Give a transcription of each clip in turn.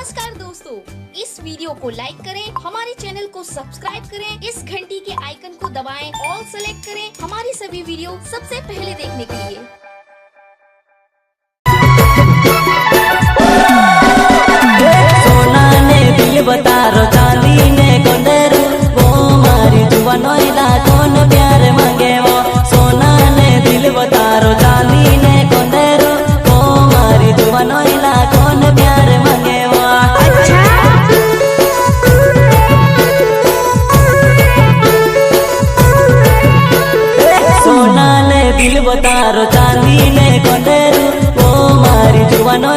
नमस्कार दोस्तों। इस वीडियो को लाइक करें, हमारे चैनल को सब्सक्राइब करें, इस घंटी के आइकन को दबाएँ ऑल सेलेक्ट करें हमारी सभी वीडियो सबसे पहले देखने के लिए। सोना ने दिल बता रो चांदी ने वो मारी जुआ ને દિલ બતારો ચાંદી ને કંદેરું ઓ મારી જુવાનો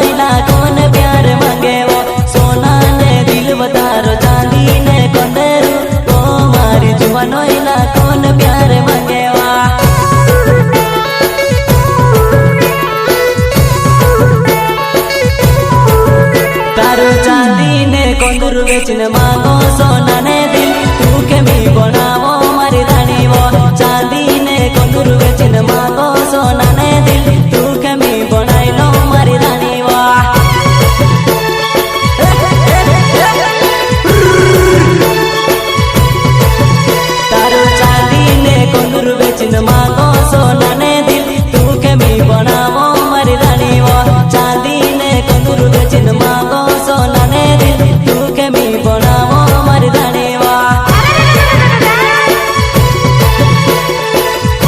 કોન પ્યાર માંગે વો સોના ને દિલ બતારો ચાંદી ને કંદેરું ઓ મારી જુવાનો કોન પ્યાર માંગે વા તારું ચાંદી ને કોંદુર વેચને માંગો સોના ને દિલ. તું કેમી બનાવો મારી રાણીવો? ચાંદી ને